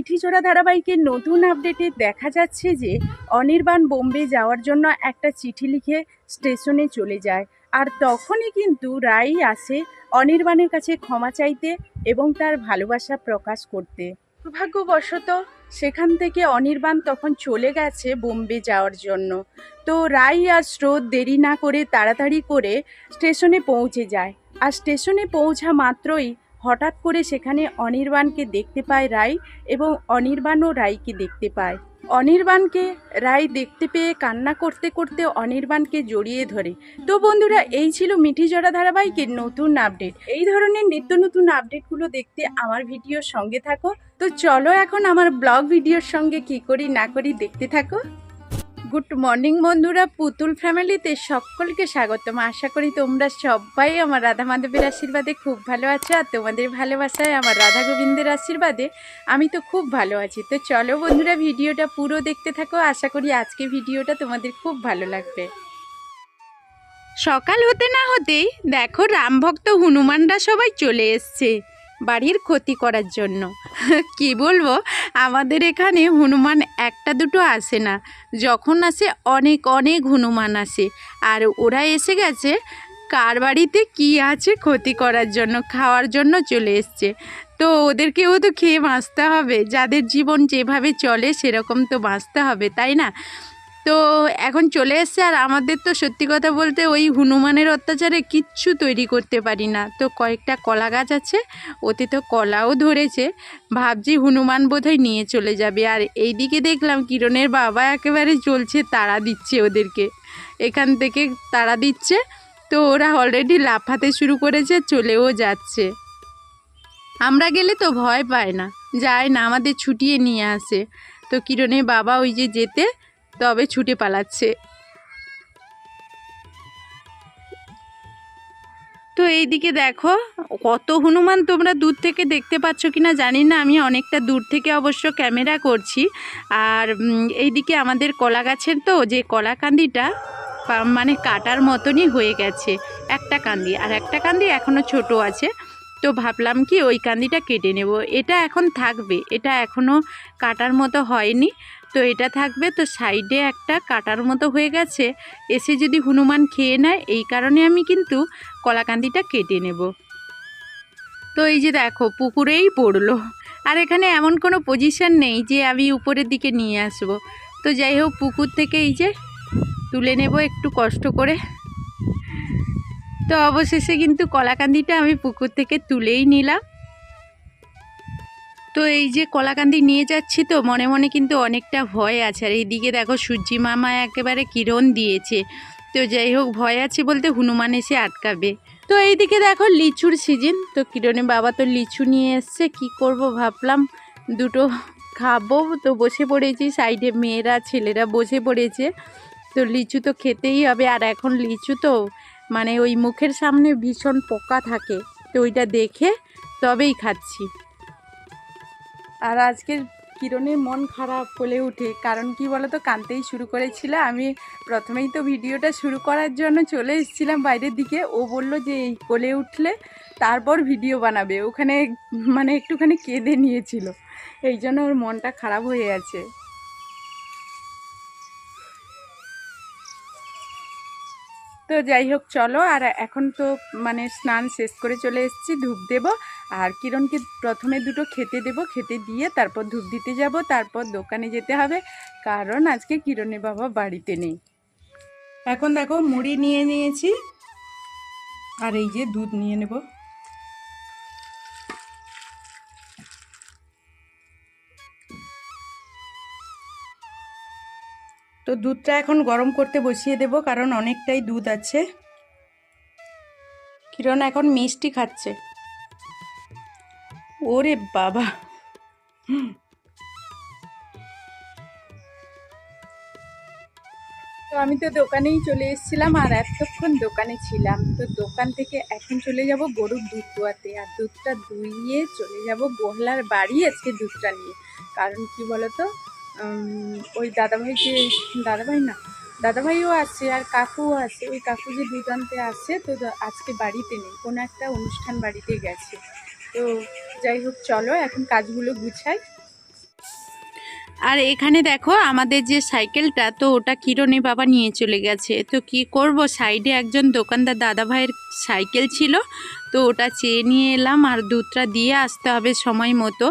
মিঠিচোড়া ধারাবাহিকের নতুন আপডেটে দেখা যাচ্ছে যে অনির্বাণ বোম্বে যাওয়ার জন্য একটা চিঠি লিখে স্টেশনে চলে যায়। আর তখনই কিন্তু রাই আসে অনির্বাণের কাছে ক্ষমা চাইতে এবং তার ভালোবাসা প্রকাশ করতে। দুর্ভাগ্যবশত সেখান থেকে অনির্বাণ তখন চলে গেছে বোম্বে যাওয়ার জন্য। তো রাই আর স্রোত দেরি না করে তাড়াতাড়ি করে স্টেশনে পৌঁছে যায়। আর স্টেশনে পৌঁছা মাত্রই হঠাৎ করে সেখানে অনির্বাণকে দেখতে পায় রাই এবং অনির্বাণও রাইকে দেখতে পায়। অনির্বাণকে রাই দেখতে পেয়ে কান্না করতে করতে অনির্বাণকে জড়িয়ে ধরে। তো বন্ধুরা, এই ছিল মিঠি জড়া ধারাবাহিকের নতুন আপডেট। এই ধরনের নিত্য নতুন আপডেটগুলো দেখতে আমার ভিডিওর সঙ্গে থাকো। তো চলো এখন আমার ব্লগ ভিডিওর সঙ্গে কি করি না করি দেখতে থাকো। গুড মর্নিং বন্ধুরা, পুতুল ফ্যামিলিতে সকলকে স্বাগতম। আশা করি তোমরা সবাই আমার রাধা মাধবের আশীর্বাদে খুব ভালো আছো আর তোমাদের ভালোবাসায় আমার রাধা গোবিন্দের আশীর্বাদে আমি তো খুব ভালো আছি। তো চলো বন্ধুরা, ভিডিওটা পুরো দেখতে থাকো। আশা করি আজকে ভিডিওটা তোমাদের খুব ভালো লাগবে। সকাল হতে না হতেই দেখো রামভক্ত হনুমানরা সবাই চলে এসছে। বাড়ির ক্ষতি করার জন্য। কি বলব? আমাদের এখানে হনুমান একটা দুটো আসে না। যখন আসে অনেক অনেক হনুমান আসে। আর ওরা এসে গেছে কার বাড়িতে কি আছে ক্ষতি করার জন্য, খাওয়ার জন্য চলে এসছে। তো ওদেরকেও তো খেয়ে বাঁচতে হবে। যাদের জীবন যেভাবে চলে সেরকম তো বাঁচতে হবে, তাই না? তো এখন চলে এসছে আর আমাদের তো সত্যি কথা বলতে ওই হনুমানের অত্যাচারে কিচ্ছু তৈরি করতে পারি না। তো কয়েকটা কলা গাছ আছে, ওতে তো কলাও ধরেছে। ভাবছি হনুমান বোধহয় নিয়ে চলে যাবে। আর এইদিকে দেখলাম কিরণের বাবা একেবারে চলছে তারা দিচ্ছে ওদেরকে। এখান থেকে তারা দিচ্ছে, তো ওরা অলরেডি লাফাতে শুরু করেছে, চলেও যাচ্ছে। আমরা গেলে তো ভয় পায় না, যায় না, আমাদের ছুটিয়ে নিয়ে আসে। তো কিরণের বাবা ওই যে যেতে তবে ছুটে পালাচ্ছে। তো এইদিকে দেখো, কত হনুমান তোমরা দূর থেকে দেখতে পাচ্ছ কিনা জানি না, আমি অনেকটা দূর থেকে অবশ্য ক্যামেরা করছি। আর এইদিকে আমাদের কলা গাছের তো, যে কলা কান্দিটা মানে কাটার মতনই হয়ে গেছে। একটা কান্দি, আর একটা কান্দি এখনও ছোট আছে। তো ভাবলাম কি ওই কান্দিটা কেটে নেব। এটা এখন থাকবে, এটা এখনও কাটার মতো হয়নি। তো এটা থাকবে তো সাইডে একটা কাটার মতো হয়ে গেছে। এসে যদি হনুমান খেয়ে নেয়, এই কারণে আমি কিন্তু কলাকান্দিটা কেটে নেব। তো এই যে দেখো, পুকুরেই পড়ল। আর এখানে এমন কোনো পজিশন নেই যে আমি উপরের দিকে নিয়ে আসব। তো যাই হোক, পুকুর থেকে এই যে তুলে নেব একটু কষ্ট করে। তো অবশেষে কিন্তু কলাকান্দিটা আমি পুকুর থেকে তুলেই নিলাম। তো এই যে কলাকান্দি নিয়ে যাচ্ছি তো মনে মনে কিন্তু অনেকটা ভয় আছে। আর এইদিকে দেখো সূর্যি মামা একেবারে কিরণ দিয়েছে। তো যাই হোক, ভয় আছে বলতে হনুমান এসে আটকাবে। তো এইদিকে দেখো লিচুর সিজন তো কিরণের বাবা তো লিচু নিয়ে এসছে। কি করব ভাবলাম, দুটো খাব। তো বসে পড়েছি, সাইডে মেয়েরা, ছেলেরা বসে পড়েছে। তো লিচু তো খেতেই হবে। আর এখন লিচু তো মানে ওই মুখের সামনে ভীষণ পোকা থাকে, তো ওইটা দেখে তবেই খাচ্ছি। আর আজকে কিরণের মন খারাপ বলে উঠে, কারণ কি বলতো, কানতেই শুরু করেছিল। আমি প্রথমেই তো ভিডিওটা শুরু করার জন্য চলে এসেছিলাম বাইরের দিকে। ও বলল যে এই কোলে উঠলে তারপর ভিডিও বানাবে। ওখানে মানে একটুখানি কেঁদে নিয়েছিল। এই জন্য ওর মনটা খারাপ হয়ে আছে। তো যাই হোক, চলো। আর এখন তো মানে স্নান শেষ করে চলে এসেছি, ধূপ দেব। আর কিরণকে প্রথমে দুটো খেতে দেব, খেতে দিয়ে তারপর ধূপ দিতে যাব, তারপর দোকানে যেতে হবে। কারণ আজকে কিরণের বাবা বাড়িতে নেই। এখন দেখো, মুড়ি নিয়ে নিয়েছি। আর এই যে দুধ নিয়ে নেব। তো দুধটা এখন গরম করতে বসিয়ে দেব, কারণ অনেকটাই দুধ আছে। কিরণ এখন মিষ্টি খাচ্ছে। ওরে বাবা! তো আমি তো দোকানেই চলে এসেছিলাম, আর এতক্ষণ দোকানে ছিলাম। তো দোকান থেকে এখন চলে যাব গরুর দুধ দোয়াতে, আর দুধটা দুইয়ে চলে যাব গোহলার বাড়ি আজকে দুধটা নিয়ে। কারণ কি বলতো উম, দাদাভাই যে দাদাভাই না দাদাভাইও আছে আর কাকুও আছে। ওই কাকু যে দিগান্তে আছে তো আজকে বাড়িতে নেই। কোনো একটা অনুষ্ঠান বাড়িতে গেছে। তো যাই হোক চলো এখন কাজগুলো গুছাই। আর এখানে দেখো আমাদের যে সাইকেলটা, তো ওটা কিরণে বাবা নিয়ে চলে গেছে। তো কি করব? সাইডে একজন দোকানদার দাদা ভাইয়ের সাইকেল ছিল, তো ওটা চেয়ে নিয়ে এলাম আর দুধটা দিয়ে আসতে হবে সময় মতো,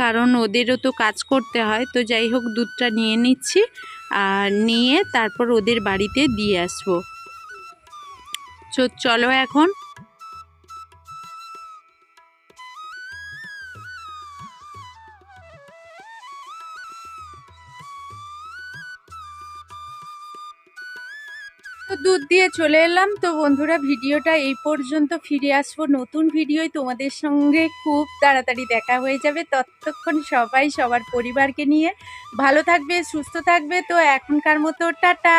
কারণ ওদেরও তো কাজ করতে হয়। তো যাই হোক, দুধটা নিয়ে নিচ্ছি আর নিয়ে তারপর ওদের বাড়িতে দিয়ে আসব। চলো এখন দুধ দিয়ে চলে এলাম। তো বন্ধুরা, ভিডিওটা এই পর্যন্ত ফিরে আসব। নতুন ভিডিওই তোমাদের সঙ্গে খুব তাড়াতাড়ি দেখা হয়ে যাবে। ততক্ষণ সবাই, সবার পরিবারকে নিয়ে ভালো থাকবে, সুস্থ থাকবে। তো এখনকার মতো টাটা!